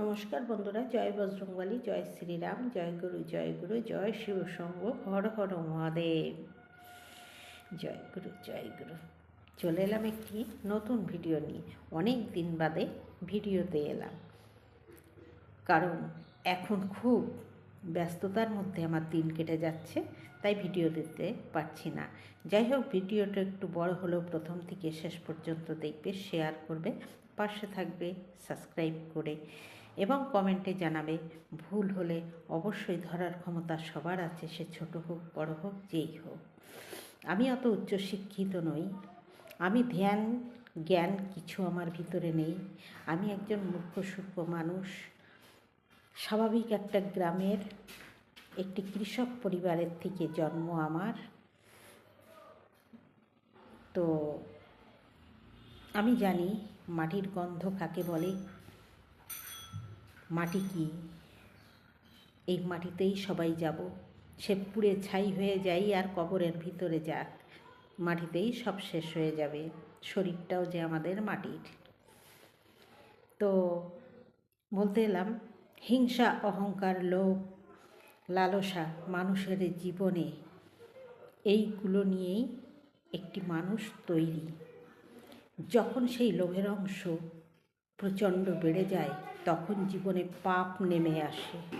নমস্কার বন্ধুরা, জয় বজরংবলী, জয় শ্রীরাম, জয় গুরু জয় গুরু, জয় শিবসঙ্গ হর হর মহাদেব। জয় গুরু জয় গুরু। চলে এলাম একটি নতুন ভিডিও নিয়ে। অনেক দিন বাদে ভিডিওতে এলাম। কারণ এখন খুব ব্যস্ততার মধ্যে আমার দিন কেটে যাচ্ছে, তাই ভিডিও দিতে পারছি না। যাই হোক, ভিডিওটা একটু বড় হলেও প্রথম থেকে শেষ পর্যন্ত দেখবে শেয়ার করবে, পাশে থাকবে সাবস্ক্রাইব করে। এবং কমেন্টে জানাবে, ভুল হলে অবশ্যই ধরার ক্ষমতা সবার আছে, সে ছোট হোক, বড় হোক, যেই হোক। আমি অত উচ্চশিক্ষিত নই। আমি ধ্যান, জ্ঞান কিছু আমার ভিতরে নেই। আমি একজন মূর্খ, সূক্ষ্ম মানুষ। স্বাভাবিক একটা গ্রামের একটি কৃষক পরিবারের থেকে জন্ম আমার। তো আমি জানি মাটির গন্ধ কাকে বলে। মাটি কি? এই মাটিতেই সবাই যাব। সে পুড়ে ছাই হয়ে যাই আর কবরের ভিতরে যাক। মাটিতেই সব শেষ হয়ে যাবে। শরীরটাও যে আমাদের মাটির। তো বলতে এলাম, হিংসা, অহংকার, লোভ, লালসা মানুষের জীবনে এইগুলো নিয়েই একটি মানুষ তৈরি। যখন সেই লোভের অংশ প্রচণ্ড বেড়ে যায় তখন জীবনে পাপ নেমে আসে।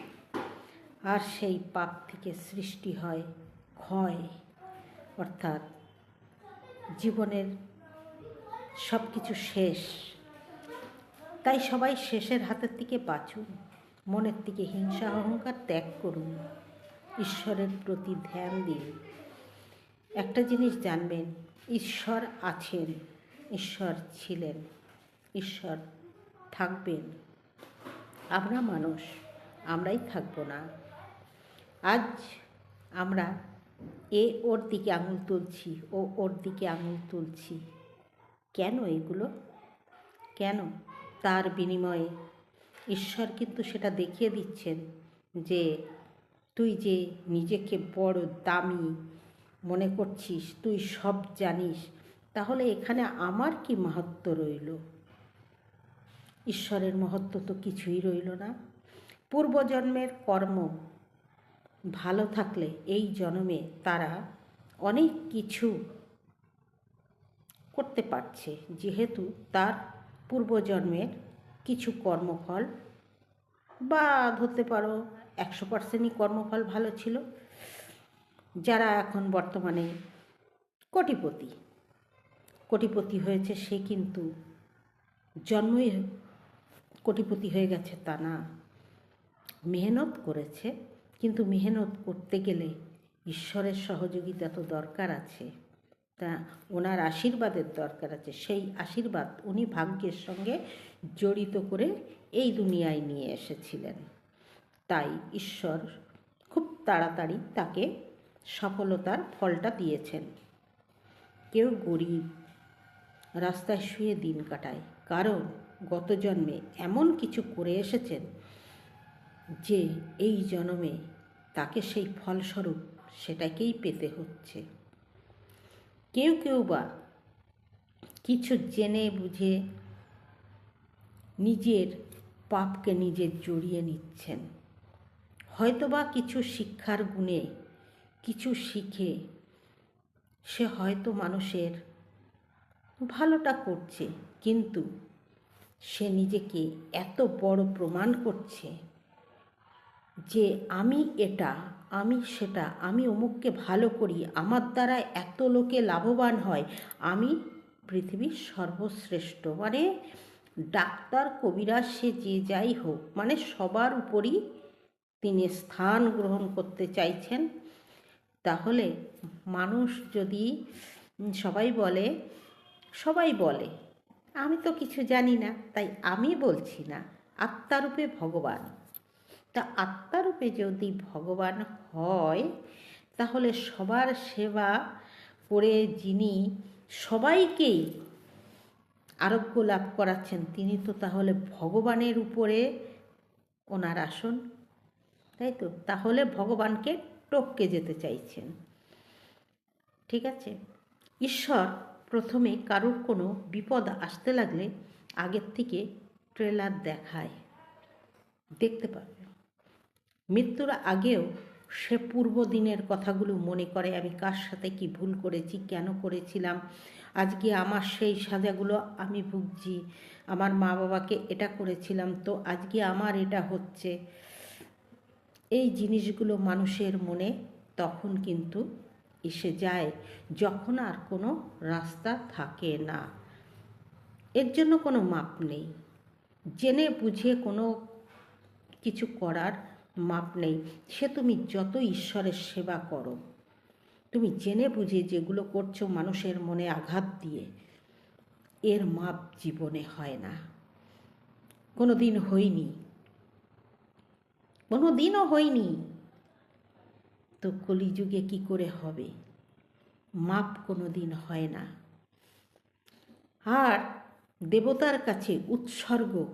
আর সেই পাপ থেকে সৃষ্টি হয় ক্ষয়। অর্থাৎ জীবনের সব কিছু শেষ। তাই সবাই শেষের হাতের থেকে বাঁচুন, মনের থেকে হিংসা, অহংকার ত্যাগ করুন, ঈশ্বরের প্রতি ধ্যান দিন। একটা জিনিস জানবেন, ঈশ্বর আছেন, ঈশ্বর ছিলেন, ঈশ্বর থাকবেন। আমরা মানুষ, আমরাই থাকব না। আজ আমরা এ ওর দিকে আঙুল তুলছি, ও ওর দিকে আঙুল তুলছি। কেন এগুলো? কেন? তার বিনিময়ে ঈশ্বর কিন্তু সেটা দেখিয়ে দিচ্ছেন যে তুই যে নিজেকে বড়, দামি মনে করছিস, তুই সব জানিস, তাহলে এখানে আমার কি মাহাত্ম রইল? ঈশ্বরের মহত্ব তো কিছুই রইল না। পূর্বজন্মের কর্ম ভালো থাকলে এই জন্মে তারা অনেক কিছু করতে পারছে। যেহেতু তার পূর্বজন্মের কিছু কর্মফল বা ধরতে পারো একশো পার্সেন্টই কর্মফল ভালো ছিল, যারা এখন বর্তমানে কোটিপতি। কোটিপতি হয়েছে সে কিন্তু জন্মই কোটিপতি হয়ে গেছে তা না। মেহনত করেছে, কিন্তু মেহনত করতে গেলে ঈশ্বরের সহযোগিতা তো দরকার আছে। তা ওনার আশীর্বাদের দরকার আছে। সেই আশীর্বাদ উনি ভাগ্যের সঙ্গে জড়িত করে এই দুনিয়ায় নিয়ে এসেছিলেন। তাই ঈশ্বর খুব তাড়াতাড়ি তাকে সফলতার ফলটা দিয়েছেন। কেউ গরিব, রাস্তায় শুয়ে দিন কাটায়। কারণ গত জন্মে এমন কিছু করে এসেছেন যে এই জন্মে তাকে সেই ফলস্বরূপ সেটাকেই পেতে হচ্ছে। কেউ কেউ বা কিছু জেনে বুঝে নিজের পাপকে নিজে জড়িয়ে নিচ্ছেন। হয়তোবা কিছু শিক্ষার গুণে, কিছু শিখে সে হয়তো মানুষের ভালোটা করছে, কিন্তু সে নিজেকে এত বড় প্রমাণ করছে যে আমি এটা, আমি সেটা, আমি অমুককে ভালো করি, আমার দ্বারা এত লোকে লাভবান হয়। আমি পৃথিবীর সর্বশ্রেষ্ঠ। মানে ডাক্তার, কবিরাজ, সে যে যাই হোক মানে সবার উপরই তিনি স্থান গ্রহণ করতে চাইছেন। তাহলে মানুষ যদি সবাই বলে সবাই বলে আমি তো কিছু জানি না, তাই আমি বলছি না, আত্মারূপে ভগবান। তা আত্মারূপে যদি ভগবান হয়, তাহলে সবার সেবা করে যিনি সবাইকেই আরোগ্য লাভ করাচ্ছেন, তিনি তো তাহলে ভগবানের উপরে ওনার আসন। তাই তো? তাহলে ভগবানকে টপকে যেতে চাইছেন। ঠিক আছে? ঈশ্বর প্রথমে কারোর কোনো বিপদ আসতে লাগলে আগের থেকে ট্রেলার দেখায়। দেখতে পাবে। মৃত্যুর আগেও সে পূর্ব দিনের কথাগুলো মনে করে, আমি কার সাথে কি ভুল করেছি, কেন করেছিলাম? আজকে আমার সেই সাজাগুলো আমি ভুগছি। আমার মা বাবাকে এটা করেছিলাম, তো আজকে আমার এটা হচ্ছে। এই জিনিসগুলো মানুষের মনে তখন কিন্তু এসে যায় যখন আর কোনো রাস্তা থাকে না। এর জন্য কোনো মাপ নেই। জেনে বুঝে কোনো কিছু করার মাপ নেই। সে তুমি যত ঈশ্বরের সেবা করো, তুমি জেনে বুঝে যেগুলো করছ মানুষের মনে আঘাত দিয়ে, এর মাপ জীবনে হয় না। কোনো দিন হয়নি। কোনো দিনও হয়নি। তো কলিযুগে কি করে হবে? মাপ কোনো দিন হয় না। আর দেবতার কাছে উৎসর্গ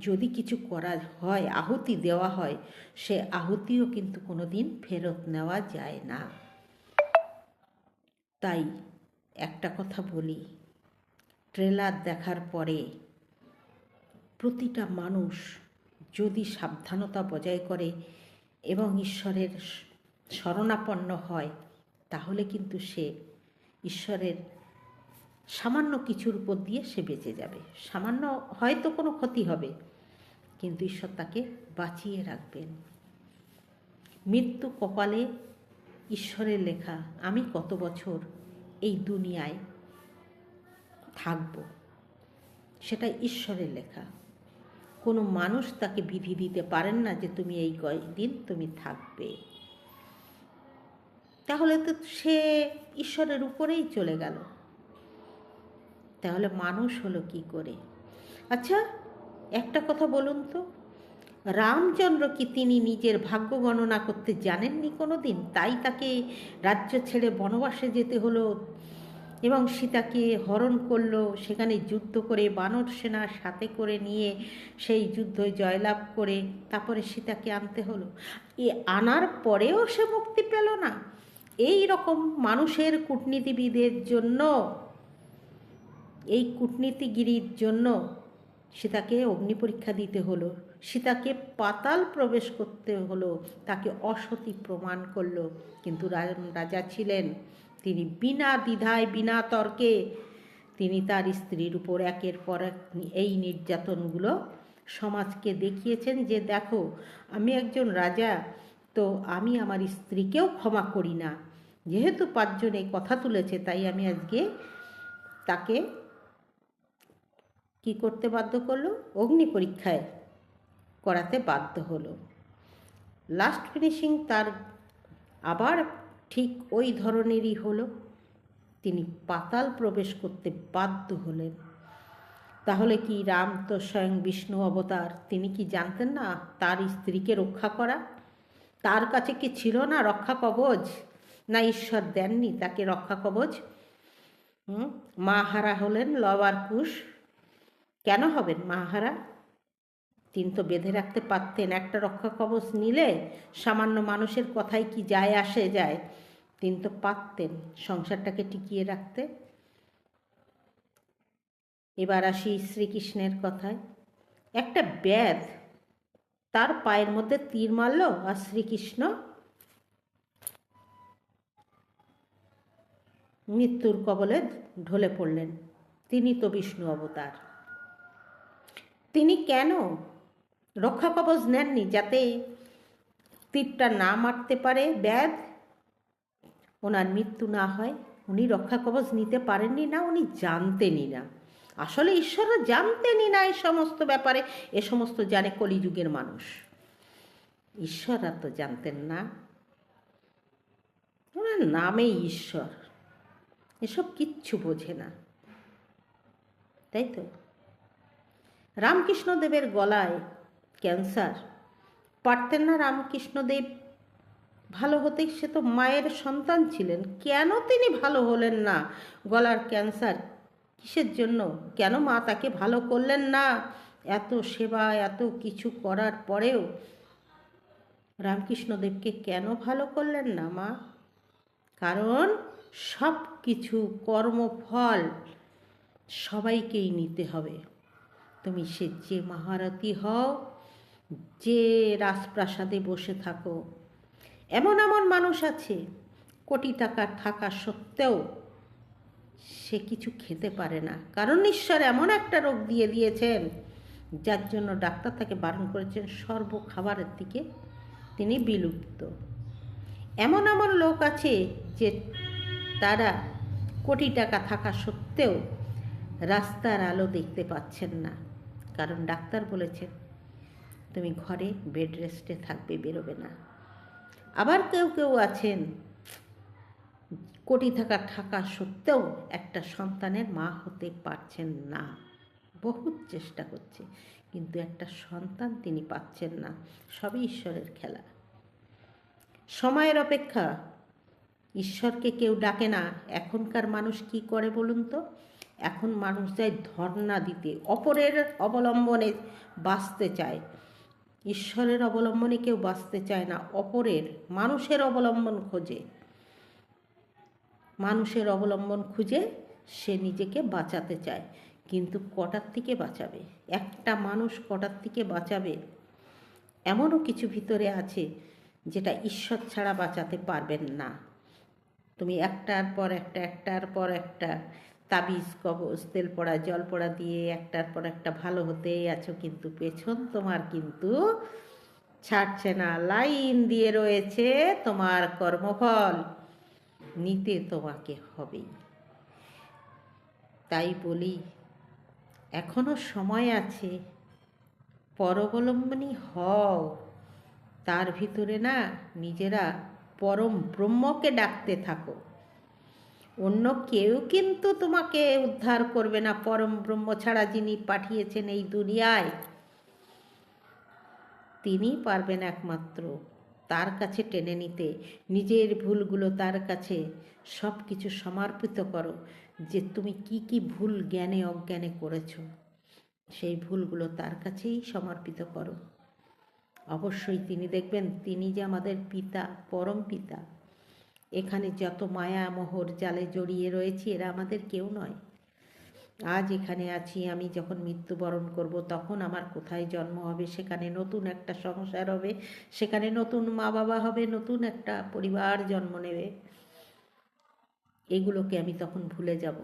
যদি কিছু করা হয়, আহুতি দেওয়া হয়, সে আহুতিও কিন্তু কোনো দিন ফেরত নেওয়া যায় না। তাই একটা কথা বলি, ট্রেলার দেখার পরে প্রতিটা মানুষ যদি সাবধানতা বজায় করে এবং ঈশ্বরের শরণাপন্ন হয়, তাহলে কিন্তু সে ঈশ্বরের সামান্য কিছুর উপর দিয়ে সে বেঁচে যাবে। সামান্য হয়তো কোনো ক্ষতি হবে, কিন্তু ঈশ্বর তাকে বাঁচিয়ে রাখবেন। মৃত্যু কপালে ঈশ্বরের লেখা, আমি কত বছর এই দুনিয়ায় থাকব? সেটা ঈশ্বরের লেখা। কোনো মানুষ তাকে বিধি দিতে পারেন না যে, তুমি এই দিন তুমি থাকবে? তাহলে তো সে ঈশ্বরের উপরেই চলে গেল। তাহলে মানুষ হলো কি করে? আচ্ছা একটা কথা বলুন তো। রামচন্দ্র কি তিনি নিজের ভাগ্য গণনা করতে জানেননি কোনো দিন তাই তাকে রাজ্য ছেড়ে বনবাসে যেতে হলো এবং সীতাকে হরণ করল, সেখানে যুদ্ধ করে বানর সেনার সাথে করে নিয়ে সেই যুদ্ধ জয়লাভ করে তারপরে সীতাকে আনতে হলো। এ আনার পরেও সে মুক্তি পেল না। এই রকম মানুষের কূটনীতিবিদের জন্য, এই কূটনীতিগিরির জন্য সীতাকে অগ্নি পরীক্ষা দিতে হলো, সীতাকে পাতাল প্রবেশ করতে হলো, তাকে অসতী প্রমাণ করল। কিন্তু রাজা ছিলেন, তিনি বিনা দ্বিধায়, বিনা তর্কে তিনি তার স্ত্রীর উপর একের পর এক এই নির্যাতনগুলো সমাজকে দেখিয়েছেন যে দেখো, আমি একজন রাজা তো আমি আমার স্ত্রীকেও ক্ষমা করি না। যেহেতু পাঁচজন এই কথা তুলেছে, তাই আমি আজকে তাকে কি করতে বাধ্য করল? অগ্নি পরীক্ষায় করাতে বাধ্য হলো। লাস্ট ফিনিশিং তার আবার ঠিক ওই ধরনেরই হলো। তিনি পাতাল প্রবেশ করতে বাধ্য হলেন। তাহলে কি রাম তো স্বয়ং বিষ্ণু অবতার? তিনি কি জানতেন না তার স্ত্রীকে রক্ষা করা? তার কাছে কি ছিল না রক্ষা কবচ? না ঈশ্বর দেননি তাকে রক্ষা কবচ? মা হারা হলেন লবার কুশ। কেন হবেন মাহারা? তিনি তো বেঁধে রাখতে পারতেন, একটা রক্ষা কবচ নিলে সামান্য মানুষের কথায় কি যায় আসে যায়? তিনি তো পারতেন সংসারটাকে টিকিয়ে রাখতে। এবার আসি শ্রীকৃষ্ণের কথায়। একটা ব্যাধ তার পায়ের মধ্যে তীর মারল আর শ্রীকৃষ্ণ মৃত্যুর কবলে ঢলে পড়লেন। তিনি তো বিষ্ণু অবতার। তিনি কেন রক্ষা কবচ নেননি যাতে তীরটা না মারতে পারে? ব্যাধ? ওনার মৃত্যু না হয়, উনি রক্ষা কবচ নিতে পারেননি না, উনি জানতেনই না। আসলে ঈশ্বররা জানতেনই না এই সমস্ত ব্যাপারে, এ সমস্ত জানে কলিযুগের মানুষ। ঈশ্বররা তো জানতেন না। ওনার নামেই ঈশ্বর। এসব কিচ্ছু বোঝে না। তাই তো? রামকৃষ্ণদেবের গলায় ক্যান্সার। পারতেন না রামকৃষ্ণদেব। ভালো হতে সে তো মায়ের সন্তান ছিলেন। কেন তিনি ভালো হলেন না? গলার ক্যান্সার কিসের জন্য? কেন মা তাকে ভালো করলেন না? এত সেবা, এত কিছু করার পরেও রামকৃষ্ণদেবকে কেন ভালো করলেন না মা? কারণ সব কিছু কর্মফল সবাইকেই নিতে হবে। তুমি সে যে মহারথী হও, যে রাজপ্রাসাদে বসে থাকো, এমন এমন মানুষ আছে, কোটি টাকা থাকা সত্ত্বেও সে কিছু খেতে পারে না। কারণ ঈশ্বর এমন একটা রোগ দিয়ে দিয়েছেন, যার জন্য ডাক্তার তাকে বারণ করেছেন সর্ব খাবারের দিকে তিনি বিলুপ্ত। এমন এমন লোক আছে যে তারা কোটি টাকা থাকা সত্ত্বেও রাস্তার আলো দেখতে পাচ্ছেন না। কারণ ডাক্তার বলেছেন, তুমি ঘরে বেড রেস্টে থাকবে, বেরোবে না। আবার কেউ কেউ আছেন কোটি থাকা থাকা সত্ত্বেও একটা সন্তানের মা হতে পারছেন না। বহুত চেষ্টা করছে, কিন্তু একটা সন্তান তিনি পাচ্ছেন না। সবই ঈশ্বরের খেলা। সময়ের অপেক্ষা। ঈশ্বরকে কেউ ডাকে না। এখনকার মানুষ কি করে বলুন তো? এখন মানুষ যায় ধর্ণা দিতে, অপরের অবলম্বনে বাঁচতে চায়। ঈশ্বরের অবলম্বনে কেউ বাঁচতে চায় না, অপরের, মানুষের অবলম্বন খোঁজে। মানুষের অবলম্বন খুঁজে সে নিজেকে বাঁচাতে চায়। কিন্তু কটার থেকে বাঁচাবে? একটা মানুষ কটার থেকে বাঁচাবে? এমনও কিছু ভিতরে আছে যেটা ঈশ্বর ছাড়া বাঁচাতে পারবেন না। তুমি একটার পর একটা, একটার পর একটা, তাবিজ, কবজ, তেল পড়া, জল পড়া দিয়ে একটার পর একটা ভালো হতেই আছো, কিন্তু পেছন তোমার কিন্তু ছাড়ছে না। লাইন দিয়ে রয়েছে তোমার কর্মফল। নিতে তোমাকে হবেই। তাই বলি, এখনও সময় আছে, পরবলম্বনী হও। তার ভিতরে না নিজেরা পরম ব্রহ্মকে ডাকতে থাকো। অন্য কেউ কিন্তু তোমাকে উদ্ধার করবে না, পরম ব্রহ্ম ছাড়া যিনি পাঠিয়েছেন এই দুনিয়ায়। তিনি পারবেন একমাত্র তার কাছে টেনে নিতে, নিজের ভুলগুলো তার কাছে সব কিছু সমর্পিত করো যে তুমি কি কি ভুল জ্ঞানে অজ্ঞানে করেছ। সেই ভুলগুলো তার কাছেই সমর্পিত করো। অবশ্যই তিনি দেখবেন, তিনি যে আমাদের পিতা, পরম পিতা। এখানে যত মায়া মোহর জালে জড়িয়ে রয়েছি, এরা আমাদের কেউ নয়। আজ এখানে আছি, আমি যখন মৃত্যুবরণ করব তখন আমার কোথায় জন্ম হবে, সেখানে নতুন একটা সংসার হবে, সেখানে নতুন মা বাবা হবে, নতুন একটা পরিবার জন্ম নেবে। এগুলোকে আমি তখন ভুলে যাব।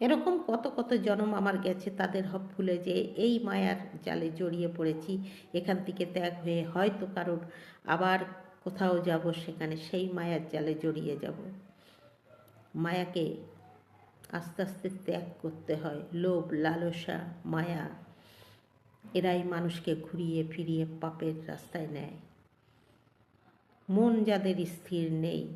এরকম কত কত জন্ম আমার গেছে, তাদের হব ভুলে যে এই মায়ার জালে জড়িয়ে পড়েছি, এখান থেকে ত্যাগ হয়ে হয়তো কারোর আবার কোথাও যাব, সেখানে সেই মায়ার জালে জড়িয়ে যাব। মায়াকে আস্তে আস্তে ত্যাগ করতে হয়। লোভ, লালসা, মায়া, এরাই মানুষকে ঘুরিয়ে ফিরিয়ে পাপের রাস্তায় নেয়। মন যাদের স্থির নেই,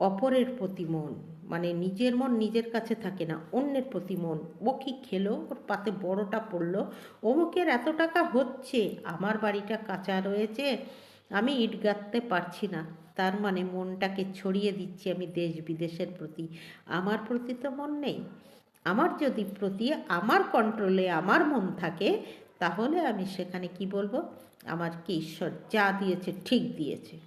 অপরের প্রতি মন মানে নিজের মন নিজের কাছে থাকে না, অন্যের প্রতি মন। ও কি খেলো? ওর পাতে বড়টা পড়ল। অমুকের এত টাকা হচ্ছে, আমার বাড়িটা কাঁচা রয়েছে আমি ইট গাঁথতে পারছি না। তার মানে মনটাকে ছড়িয়ে দিচ্ছি আমি দেশ বিদেশের প্রতি। আমার প্রতি তো মন নেই। আমার যদি প্রতি আমার কন্ট্রোলে আমার মন থাকে, তাহলে আমি সেখানে কি বলব? আমার কি ঈশ্বর যা দিয়েছে ঠিক দিয়েছে।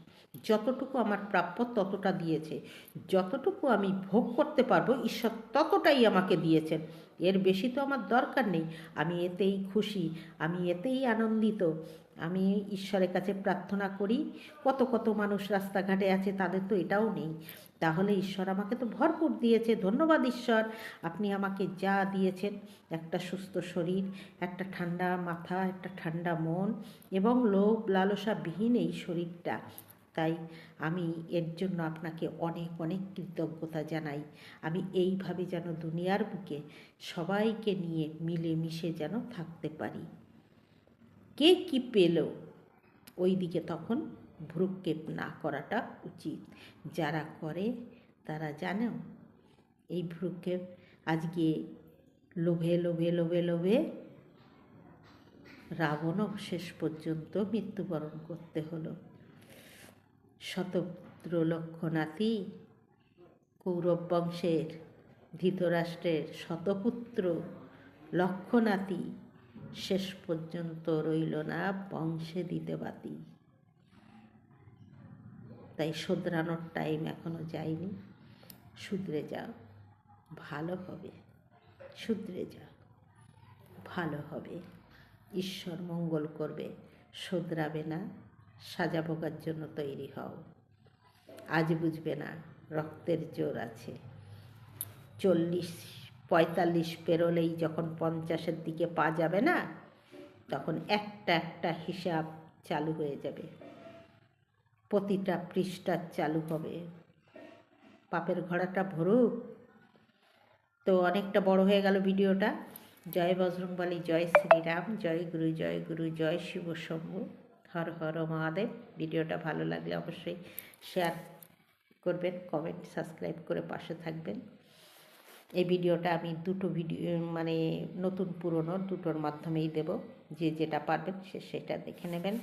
যতটুকু আমার প্রাপ্য ততটা দিয়েছে। যতটুকু আমি ভোগ করতে পারব, ঈশ্বর ততটাই আমাকে দিয়েছেন। এর বেশি তো আমার দরকার নেই। আমি এতেই খুশি, আমি এতেই আনন্দিত। আমি ঈশ্বরের কাছে প্রার্থনা করি, কত কত মানুষ রাস্তাঘাটে আছে, তাদের তো এটাও নেই। তাহলে ঈশ্বর আমাকে তো ভরপুর দিয়েছে, ধন্যবাদ ঈশ্বর। আপনি আমাকে যা দিয়েছেন, একটা সুস্থ শরীর, একটা ঠান্ডা মাথা, একটা ঠান্ডা মন এবং লোভ লালসাবিহীন এই শরীরটা। তাই আমি এর জন্য আপনাকে অনেক অনেক কৃতজ্ঞতা জানাই। আমি এইভাবে যেন দুনিয়ার বুকে সবাইকে নিয়ে মিলে মিশে যেন থাকতে পারি। কে কি পেল? ওই দিকে তখন ভ্রুক্ষেপ না করাটা উচিত। যারা করে, তারা জানেও। এই ভ্রুক্ষেপ আজকে লোভে লোভে লোভে লোভে রাবণও শেষ পর্যন্ত মৃত্যুবরণ করতে হলো। শতপুত্র লক্ষ্যনাথী কৌরব বংশের, ধৃতরাষ্ট্রের শতপুত্র লক্ষ্যনাথী শেষ পর্যন্ত রইল না, বংশে দিতে বাতি। তাই শোধরানোর টাইম এখনও যায়নি। শুধরে যাও ভালো হবে। শুধরে যাও ভালো হবে। ঈশ্বর মঙ্গল করবে, শোধরাবে না, সাজা ভোগার জন্য তৈরি হও। আজ বুঝবে না, রক্তের জোর আছে। চল্লিশ পঁয়তাল্লিশ পেরোলেই যখন পঞ্চাশের দিকে পা যাবে না, তখন একটা একটা হিসাব চালু হয়ে যাবে। প্রতিটা পৃষ্ঠা চালু হবে। পাপের ঘোড়াটা ভরুক। তো অনেকটা বড় হয়ে গেল ভিডিওটা। জয় বজরংবলী, জয় শ্রীরাম, জয় গুরু জয় গুরু, জয় শিব শম্ভু। হর হর মহাদেব। ভিডিওটা ভালো লাগলে অবশ্যই শেয়ার করবেন কমেন্ট সাবস্ক্রাইব করে পাশে থাকবেন। এই ভিডিওটা আমি দুটো ভিডিও মানে নতুন পুরনো দুটোর মাধ্যমেই দেব। যে যেটা পারবেন সে সেটা দেখে নেবেন।